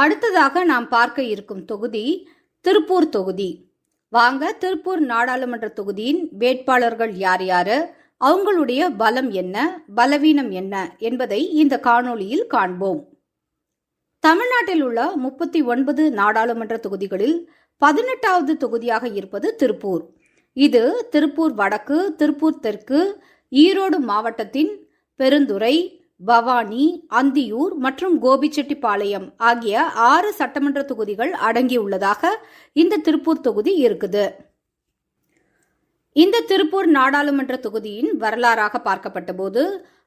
அடுத்ததாக நாம் பார்க்க இருக்கும் தொகுதி திருப்பூர் தொகுதி. வாங்க திருப்பூர் நாடாளுமன்ற தொகுதியின் வேட்பாளர்கள் யார் யாரு? அவங்களுடைய பலம் என்ன? பலவீனம் என்ன? என்பதை இந்த காணொளியில் காண்போம். தமிழ்நாட்டில் உள்ள முப்பத்தி ஒன்பது நாடாளுமன்ற தொகுதிகளில் பதினெட்டாவது தொகுதியாக இருப்பது திருப்பூர். இது திருப்பூர் வடக்கு திருப்பூர் தெற்கு ஈரோடு மாவட்டத்தின் பெருந்துறை பவானி அந்தியூர் மற்றும் கோபிச்செட்டிப்பாளையம் ஆகிய ஆறு சட்டமன்ற தொகுதிகள் அடங்கியுள்ளதாக இந்த திருப்பூர் தொகுதி இருக்குது. இந்த திருப்பூர் நாடாளுமன்ற தொகுதியின் வரலாறாக பார்க்கப்பட்ட போது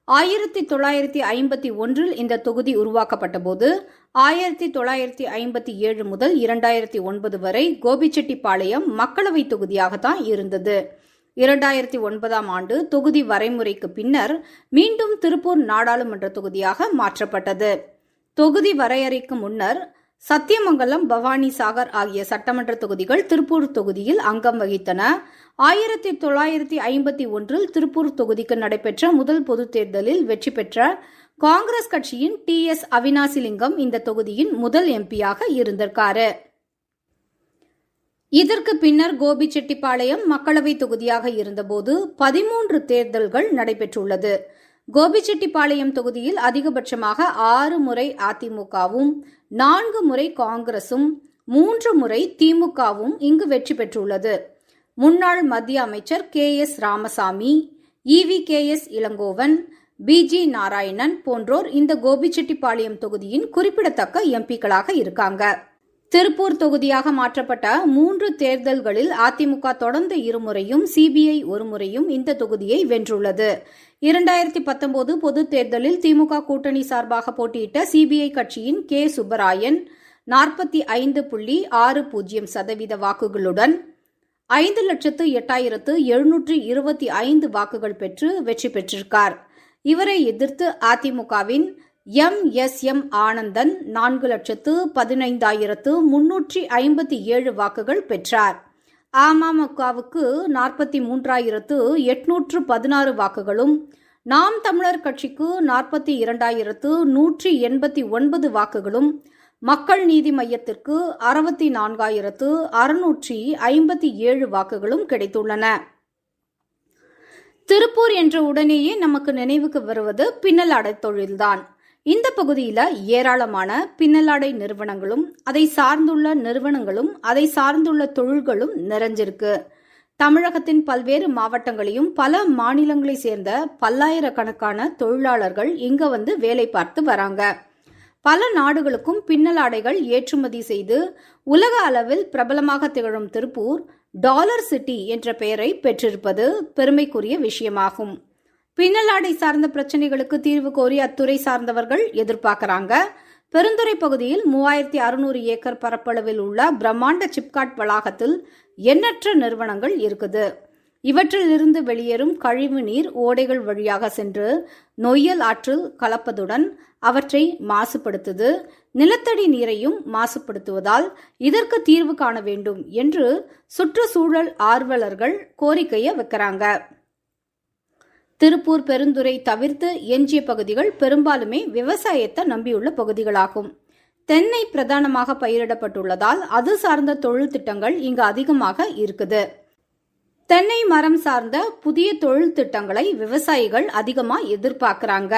ஆயிரத்தி தொள்ளாயிரத்தி ஐம்பத்தி ஒன்றில் இந்த தொகுதி உருவாக்கப்பட்ட போது ஆயிரத்தி தொள்ளாயிரத்தி ஐம்பத்தி ஏழு முதல் இரண்டாயிரத்தி ஒன்பது வரை கோபிச்செட்டிப்பாளையம் மக்களவை தொகுதியாகத்தான் இருந்தது. இரண்டாயிரத்தி ஒன்பதாம் ஆண்டு தொகுதி வரைமுறைக்கு பின்னர் மீண்டும் திருப்பூர் நாடாளுமன்ற தொகுதியாக மாற்றப்பட்டது. தொகுதி வரையறைக்கு முன்னர் சத்தியமங்கலம் பவானி சாகர் ஆகிய சட்டமன்ற தொகுதிகள் திருப்பூர் தொகுதியில் அங்கம் வகித்தன. ஆயிரத்தி தொள்ளாயிரத்தி ஐம்பத்தி ஒன்றில் திருப்பூர் தொகுதிக்கு நடைபெற்ற முதல் பொதுத் தேர்தலில் வெற்றி பெற்ற காங்கிரஸ் கட்சியின் டி எஸ் அவினாசிலிங்கம் இந்த தொகுதியின் முதல் எம்பியாக இருந்திருக்காரு. இதற்கு பின்னர் கோபிச்செட்டிப்பாளையம் மக்களவை தொகுதியாக இருந்தபோது பதிமூன்று தேர்தல்கள் நடைபெற்றுள்ளது. கோபிச்செட்டிப்பாளையம் தொகுதியில் அதிகபட்சமாக ஆறு முறை அதிமுகவும் நான்கு முறை காங்கிரசும் மூன்று முறை திமுகவும் இங்கு வெற்றி பெற்றுள்ளது. முன்னாள் மத்திய அமைச்சர் K S Ramasamy E V K S Elangovan P G Narayanan போன்றோர் இந்த கோபிச்செட்டிப்பாளையம் தொகுதியின் குறிப்பிடத்தக்க எம்பிக்களாக இருக்காங்க. திருப்பூர் தொகுதியாக மாற்றப்பட்ட மூன்று தேர்தல்களில் அதிமுக தொடர்ந்து இருமுறையும் சிபிஐ ஒரு முறையும் இந்த தொகுதியை வென்றுள்ளது. இரண்டாயிரத்தி பத்தொன்பது பொதுத் தேர்தலில் திமுக கூட்டணி சார்பாக போட்டியிட்ட சிபிஐ கட்சியின் கே. சுப்பராயன் நாற்பத்தி ஐந்து புள்ளி ஆறு பூஜ்ஜியம் சதவீத வாக்குகளுடன் ஐந்து லட்சத்து எட்டாயிரத்து எழுநூற்று இருபத்தி ஐந்து வாக்குகள் பெற்று வெற்றி பெற்றிருக்கார். இவரை எதிர்த்து அதிமுகவின் எம் எஸ் எம் ஆனந்தன் நான்கு லட்சத்து பதினைந்தாயிரத்து முன்னூற்றி ஐம்பத்தி ஏழு வாக்குகள் பெற்றார். அமமுகவுக்கு நாற்பத்தி மூன்றாயிரத்து எட்நூற்று பதினாறு வாக்குகளும் நாம் தமிழர் கட்சிக்கு நாற்பத்தி இரண்டாயிரத்து நூற்றி எண்பத்தி ஒன்பது வாக்குகளும் மக்கள் நீதி மையத்திற்கு அறுபத்தி நான்காயிரத்து அறுநூற்றி ஐம்பத்தி ஏழு வாக்குகளும் கிடைத்துள்ளன. திருப்பூர் என்ற உடனேயே நமக்கு நினைவுக்கு வருவது பின்னலாடை தொழில்தான். இந்த பகுதியில் ஏராளமான பின்னலாடை நிறுவனங்களும் அதை சார்ந்துள்ள நிறுவனங்களும் அதை சார்ந்துள்ள தொழில்களும் நிறைஞ்சிருக்கு. தமிழகத்தின் பல்வேறு மாவட்டங்களையும் பல மாநிலங்களை சேர்ந்த பல்லாயிரக்கணக்கான தொழிலாளர்கள் இங்க வந்து வேலை பார்த்து வராங்க. பல நாடுகளுக்கும் பின்னலாடைகள் ஏற்றுமதி செய்து உலக அளவில் பிரபலமாக திகழும் திருப்பூர் டாலர் சிட்டி என்ற பெயரை பெற்றிருப்பது பெருமைக்குரிய விஷயமாகும். பின்னலாடை சார்ந்த பிரச்சனைகளுக்கு தீர்வு கோரி அத்துறை சார்ந்தவர்கள் எதிர்பார்க்கிறாங்க. பெருந்துறை பகுதியில் மூவாயிரத்தி அறுநூறு ஏக்கர் பரப்பளவில் உள்ள பிரம்மாண்ட சிப்காட் வளாகத்தில் எண்ணற்ற நிறுவனங்கள் இருக்குது. இவற்றிலிருந்து வெளியேறும் கழிவு நீர் ஓடைகள் வழியாக சென்று நொய்யல் ஆற்றில் கலப்பதுடன் அவற்றை மாசுபடுத்துது. நிலத்தடி நீரையும் மாசுபடுத்துவதால் இதற்கு தீர்வு காண வேண்டும் என்று சுற்றுச்சூழல் ஆர்வலர்கள் கோரிக்கையை வைக்கிறாங்க. திருப்பூர் பெருந்துறை தவிர்த்து எஞ்சிய பகுதிகள் பெரும்பாலுமே விவசாயத்தை நம்பியுள்ள பகுதிகளாகும். தென்னை பிரதானமாக பயிரிடப்பட்டுள்ளதால் அது சார்ந்த தொழில் திட்டங்கள் இங்கு அதிகமாக இருக்குது. தென்னை மரம் சார்ந்த புதிய தொழில் திட்டங்களை விவசாயிகள் அதிகமாக எதிர்பார்க்கிறாங்க.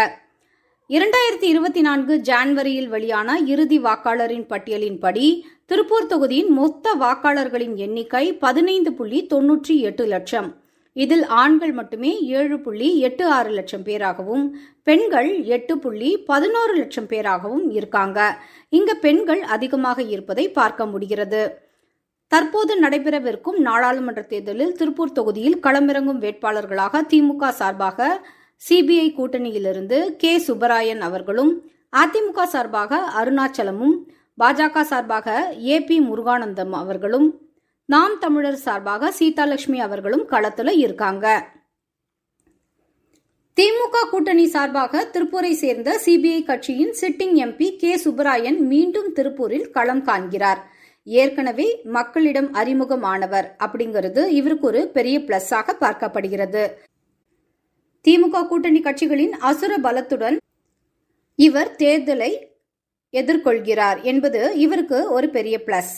இரண்டாயிரத்தி இருபத்தி நான்கு ஜான்வரியில் வெளியான இறுதி வாக்காளரின் பட்டியலின்படி திருப்பூர் தொகுதியின் மொத்த வாக்காளர்களின் எண்ணிக்கை பதினைந்து புள்ளி தொன்னூற்றி எட்டு லட்சம். இதில் ஆண்கள் மட்டுமே ஏழு புள்ளி எட்டு ஆறு லட்சம் பேராகவும் பெண்கள் எட்டு புள்ளி பதினோரு லட்சம் பேராகவும் இருக்காங்க. இங்க பெண்கள் அதிகமாக இருப்பதை பார்க்க முடிகிறது. தற்போது நடைபெறவிருக்கும் நாடாளுமன்ற தேர்தலில் திருப்பூர் தொகுதியில் களமிறங்கும் வேட்பாளர்களாக திமுக சார்பாக சிபிஐ கூட்டணியிலிருந்து கே. சுப்பராயன் அவர்களும் அதிமுக சார்பாக அருணாச்சலமும் பாஜக சார்பாக ஏ. பி. முருகானந்தம் அவர்களும் நாம் தமிழர் சார்பாக சீதாலட்சுமி அவர்களும் களத்துல இருக்காங்க. திமுக கூட்டணி சார்பாக திருப்பூரை சேர்ந்த சிபிஐ கட்சியின் சிட்டிங் எம்பி கே சுப்பராயன் மீண்டும் திருப்பூரில் களம் காண்கிறார். ஏற்கனவே மக்களிடம் அறிமுகமானவர் அப்படிங்கிறது இவருக்கு ஒரு பெரிய பிளஸ்ஸாக பார்க்கப்படுகிறது. திமுக கூட்டணி கட்சிகளின் அசுர பலத்துடன் இவர் தேர்தலை எதிர்கொள்கிறார் என்பது இவருக்கு ஒரு பெரிய பிளஸ்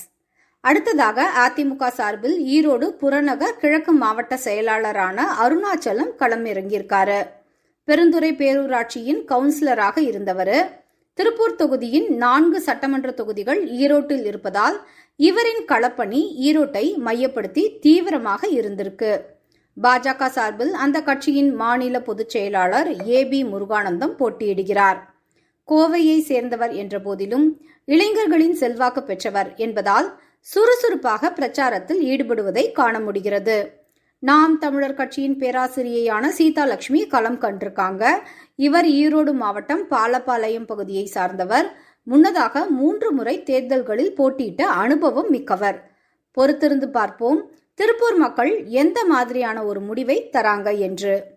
அடுத்ததாக அதிமுக சார்பில் ஈரோடு புறநகர் கிழக்கு மாவட்ட செயலாளரான அருணாச்சலம் களமிறங்கியிருக்காரு. பெருந்துறை பேரூராட்சியின் கவுன்சிலராக இருந்தவர். திருப்பூர் தொகுதியின் நான்கு சட்டமன்ற தொகுதிகள் ஈரோட்டில் இருப்பதால் இவரின் களப்பணி ஈரோட்டை மையப்படுத்தி தீவிரமாக இருந்திருக்கு. பாஜக சார்பில் அந்த கட்சியின் மாநில பொதுச் செயலாளர் ஏ பி முருகானந்தம் போட்டியிடுகிறார். கோவையை சேர்ந்தவர் என்ற போதிலும் இளைஞர்களின் செல்வாக்கு பெற்றவர் என்பதால் சுறுசுறுப்பாக பிரச்சாரத்தில் ஈடுபடுவதை காண முடிகிறது. நாம் தமிழர் கட்சியின் பேராசிரியையான சீதாலட்சுமி களம் கண்டிருக்காங்க. இவர் ஈரோடு மாவட்டம் பாலப்பாளையம் பகுதியை சார்ந்தவர். முன்னதாக மூன்று முறை தேர்தல்களில் போட்டியிட்ட அனுபவம் மிக்கவர். பொறுத்திருந்து பார்ப்போம். திருப்பூர் மக்கள் எந்த மாதிரியான ஒரு முடிவை தராங்க என்று.